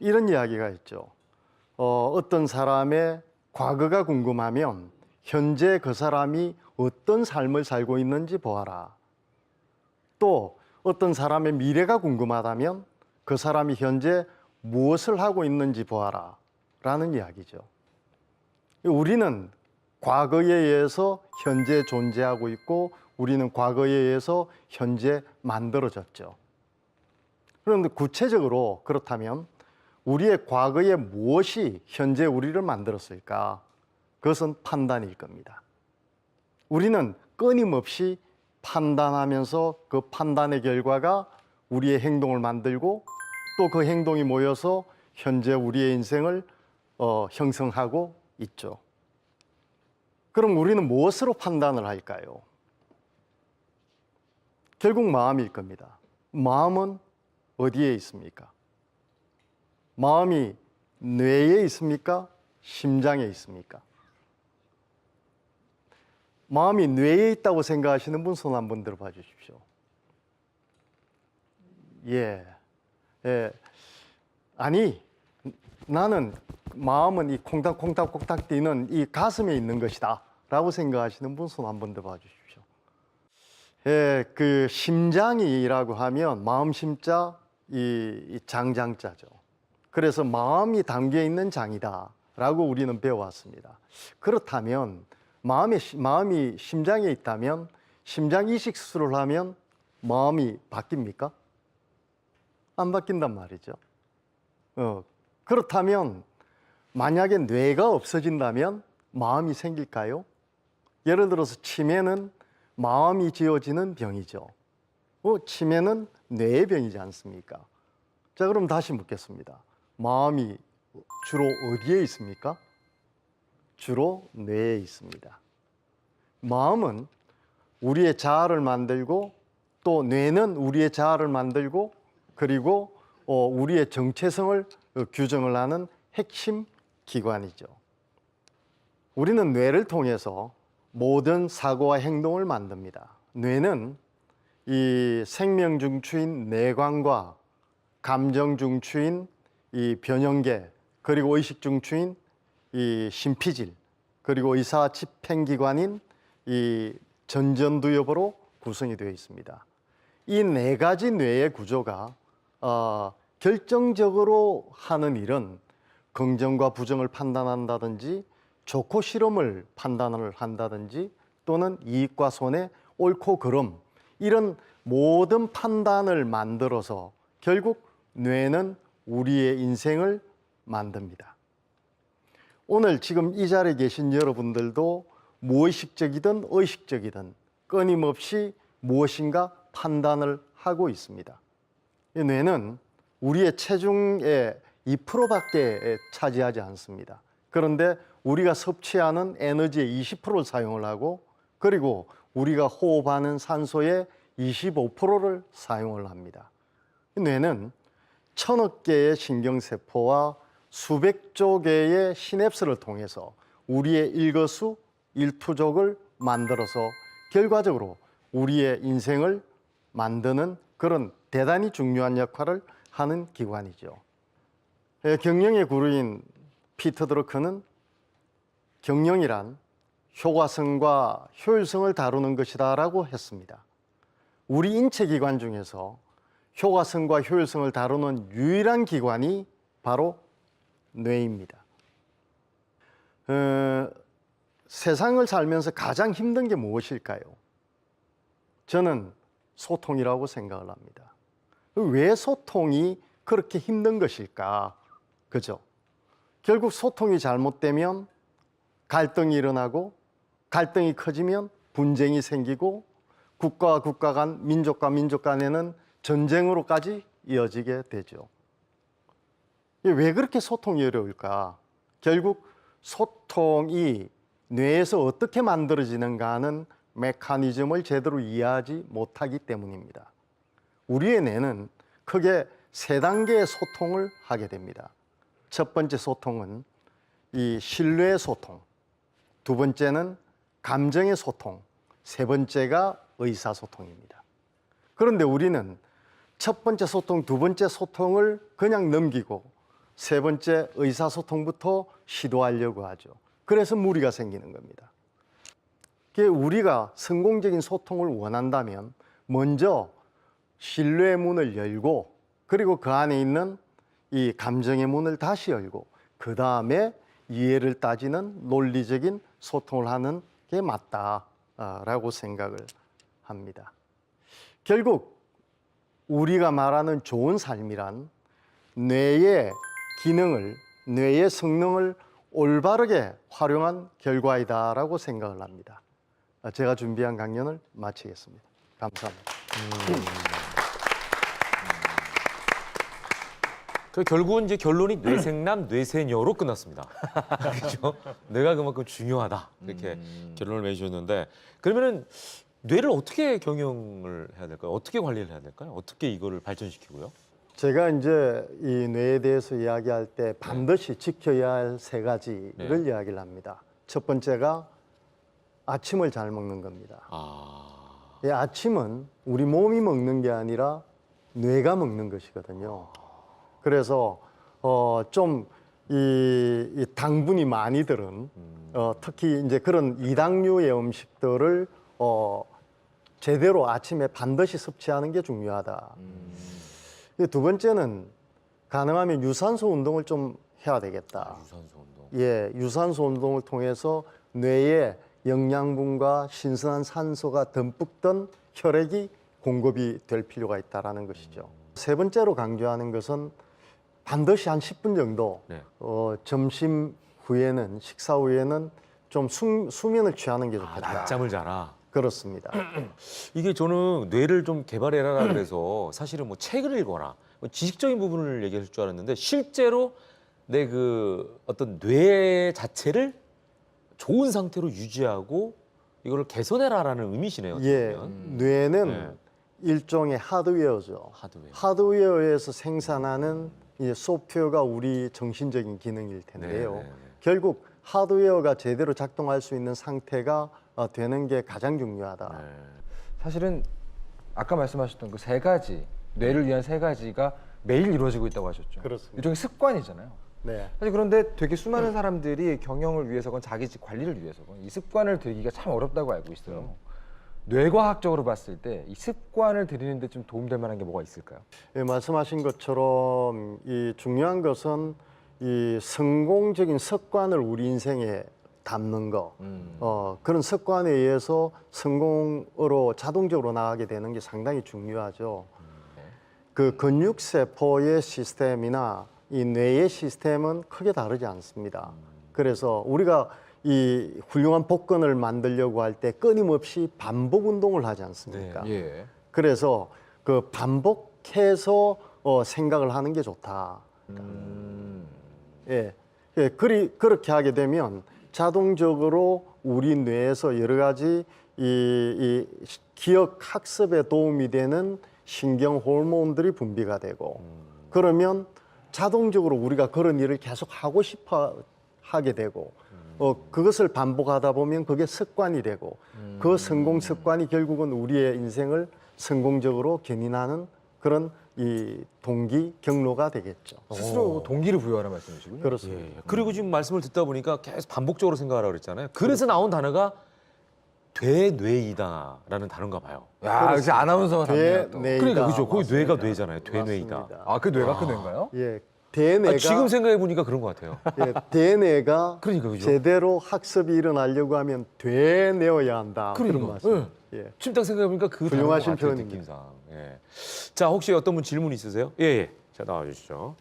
이런 이야기가 있죠. 어, 어떤 사람의 과거가 궁금하면 현재 그 사람이 어떤 삶을 살고 있는지 보아라. 또 어떤 사람의 미래가 궁금하다면 그 사람이 현재 무엇을 하고 있는지 보아라. 라는 이야기죠. 우리는 과거에 의해서 현재 존재하고 있고 우리는 과거에 의해서 현재 만들어졌죠. 그런데 구체적으로 그렇다면 우리의 과거에 무엇이 현재 우리를 만들었을까? 그것은 판단일 겁니다. 우리는 끊임없이 판단하면서 그 판단의 결과가 우리의 행동을 만들고 또 그 행동이 모여서 현재 우리의 인생을 어, 형성하고 있죠. 그럼 우리는 무엇으로 판단을 할까요? 결국 마음일 겁니다. 마음은 어디에 있습니까? 마음이 뇌에 있습니까? 심장에 있습니까? 마음이 뇌에 있다고 생각하시는 분 손 한번 들어봐 주십시오. 예. 예. 아니, 나는 마음은 이 콩닥콩닥콩닥 뛰는 이 가슴에 있는 것이다. 라고 생각하시는 분 손 한번 들어봐 주십시오. 예, 그 심장이라고 하면 마음 심자 이, 이 장장자죠. 그래서 마음이 담겨 있는 장이다라고 우리는 배워왔습니다. 그렇다면 마음이 마음이 심장에 있다면 심장 이식 수술을 하면 마음이 바뀝니까? 안 바뀐단 말이죠. 어, 그렇다면 만약에 뇌가 없어진다면 마음이 생길까요? 예를 들어서 치매는 마음이 지어지는 병이죠. 어, 치매는 뇌의 병이지 않습니까? 자, 그럼 다시 묻겠습니다. 마음이 주로 어디에 있습니까? 주로 뇌에 있습니다. 마음은 우리의 자아를 만들고 또 뇌는 우리의 자아를 만들고 그리고 어, 우리의 정체성을 어, 규정을 하는 핵심 기관이죠. 우리는 뇌를 통해서 모든 사고와 행동을 만듭니다. 뇌는 이 생명 중추인 뇌관과 감정 중추인 이 변형계 그리고 의식 중추인 이 심피질 그리고 의사 집행기관인 이 전전두엽으로 구성이 되어 있습니다. 이 네 가지 뇌의 구조가 어, 결정적으로 하는 일은 긍정과 부정을 판단한다든지 좋고 싫음을 판단을 한다든지 또는 이익과 손해, 옳고 그름 이런 모든 판단을 만들어서 결국 뇌는 우리의 인생을 만듭니다. 오늘 지금 이 자리에 계신 여러분들도 무의식적이든 의식적이든 끊임없이 무엇인가 판단을 하고 있습니다. 이 뇌는 우리의 체중의 2%밖에 차지하지 않습니다. 그런데 우리가 섭취하는 에너지의 20%를 사용을 하고 그리고 우리가 호흡하는 산소의 25%를 사용을 합니다. 이 뇌는 천억 개의 신경세포와 수백 조 개의 시냅스를 통해서 우리의 일거수 일투족을 만들어서 결과적으로 우리의 인생을 만드는 그런 대단히 중요한 역할을 하는 기관이죠. 예, 경영의 구루인 피터 드러크는 경영이란 효과성과 효율성을 다루는 것이다라고 했습니다. 우리 인체 기관 중에서 효과성과 효율성을 다루는 유일한 기관이 바로 뇌입니다. 어, 세상을 살면서 가장 힘든 게 무엇일까요? 저는 소통이라고 생각을 합니다. 왜 소통이 그렇게 힘든 것일까? 그죠? 결국 소통이 잘못되면 갈등이 일어나고 갈등이 커지면 분쟁이 생기고 국가와 국가 간, 민족과 민족 간에는 전쟁으로까지 이어지게 되죠. 왜 그렇게 소통이 어려울까? 결국 소통이 뇌에서 어떻게 만들어지는가 하는 메커니즘을 제대로 이해하지 못하기 때문입니다. 우리의 뇌는 크게 세 단계의 소통을 하게 됩니다. 첫 번째 소통은 이 신뢰의 소통, 두 번째는 감정의 소통, 세 번째가 의사소통입니다. 그런데 우리는 첫 번째 소통, 두 번째 소통을 그냥 넘기고 세 번째 의사소통부터 시도하려고 하죠. 그래서 무리가 생기는 겁니다. 우리가 성공적인 소통을 원한다면 먼저 신뢰의 문을 열고 그리고 그 안에 있는 이 감정의 문을 다시 열고 그 다음에 이해를 따지는 논리적인 소통을 하는 게 맞다라고 생각을 합니다. 결국 우리가 말하는 좋은 삶이란 뇌의 기능을 뇌의 성능을 올바르게 활용한 결과이다라고 생각을 합니다. 제가 준비한 강연을 마치겠습니다. 감사합니다. 그 결국은 이제 결론이 뇌생남, 뇌세녀로 끝났습니다. 그렇죠? 뇌가 그만큼 중요하다 이렇게 결론을 내주셨는데 그러면은 뇌를 어떻게 경영을 해야 될까요? 어떻게 관리를 해야 될까요? 어떻게 이거를 발전시키고요? 제가 이제 이 뇌에 대해서 이야기할 때 반드시 지켜야 할 세 가지를 이야기를 합니다. 첫 번째가 아침을 잘 먹는 겁니다. 아, 이 아침은 우리 몸이 먹는 게 아니라 뇌가 먹는 것이거든요. 그래서 어, 좀 이 이 당분이 많이 들은 어, 특히 이제 그런 이당류의 음식들을 어, 제대로 아침에 반드시 섭취하는 게 중요하다. 이두 번째는 가능하면 유산소 운동을 좀 해야 되겠다. 유산소 운동. 예, 유산소 운동을 통해서 뇌에 영양분과 신선한 산소가 듬뿍 든 혈액이 공급이 될 필요가 있다라는 것이죠. 세 번째로 강조하는 것은 반드시 한 10분 정도 네. 어, 점심 후에는 식사 후에는 좀 숙, 수면을 취하는 게 아, 좋겠다. 낮잠을 자라. 그렇습니다. 이게 저는 뇌를 좀 개발해라 그래서 사실은 뭐 책을 읽어라 뭐 지식적인 부분을 얘기할 줄 알았는데 실제로 내 그 어떤 뇌 자체를 좋은 상태로 유지하고 이거를 개선해라라는 의미시네요. 예, 보면. 뇌는 네. 일종의 하드웨어죠. 하드웨어. 하드웨어에서 생산하는 이 소프트웨어가 우리 정신적인 기능일 텐데요. 네, 네, 네. 결국 하드웨어가 제대로 작동할 수 있는 상태가 어, 되는 게 가장 중요하다. 네. 사실은 아까 말씀하셨던 그 세 가지 뇌를 위한 세 가지가 매일 이루어지고 있다고 하셨죠. 그렇습니다. 일종의 습관이잖아요. 네. 사실 그런데 되게 수많은 사람들이 경영을 위해서건 자기 집 관리를 위해서건 이 습관을 들이기가 참 어렵다고 알고 있어요. 뇌과학적으로 봤을 때 이 습관을 들이는데 좀 도움될 만한 게 뭐가 있을까요? 예, 말씀하신 것처럼 이 중요한 것은 이 성공적인 습관을 우리 인생에 담는 거, 어, 그런 습관에 의해서 성공으로 자동적으로 나가게 되는 게 상당히 중요하죠. 그 근육 세포의 시스템이나 이 뇌의 시스템은 크게 다르지 않습니다. 그래서 우리가 이 훌륭한 복근을 만들려고 할 때 끊임없이 반복 운동을 하지 않습니까? 예. 그래서 그 반복해서 어, 생각을 하는 게 좋다. 음. 예, 예 그리, 그렇게 하게 되면 자동적으로 우리 뇌에서 여러 가지 이, 이 기억 학습에 도움이 되는 신경 호르몬들이 분비가 되고 그러면 자동적으로 우리가 그런 일을 계속 하고 싶어 하게 되고 어, 그것을 반복하다 보면 그게 습관이 되고 그 성공 습관이 결국은 우리의 인생을 성공적으로 견인하는 그런 이 동기 경로가 되겠죠. 스스로 동기를 부여하는 말씀이시군요. 그렇습니다. 예. 그리고 지금 말씀을 듣다 보니까 계속 반복적으로 생각하라고 그랬잖아요. 그래서 나온 단어가 되뇌이다라는 단어인가 봐요. 야, 아나운서가 답네요. 또. 되뇌이다. 그러니까 그죠. 거기 맞습니다. 뇌가 뇌잖아요. 되뇌이다. 맞습니다. 아, 그 뇌가 그 뇌인가요? 예, 대뇌가 아, 지금 생각해 보니까 그런 것 같아요. 예, 대뇌가 그러니까, 그죠? 제대로 학습이 일어나려고 하면 되뇌어야 한다. 그런 그러니까, 말씀. 예. 지금 딱 생각해 보니까 그 훌륭하신 표현입니다. 느낌상. 예. 자, 혹시 어떤 분 질문 있으세요? 예, 예. 자, 나와 주시죠.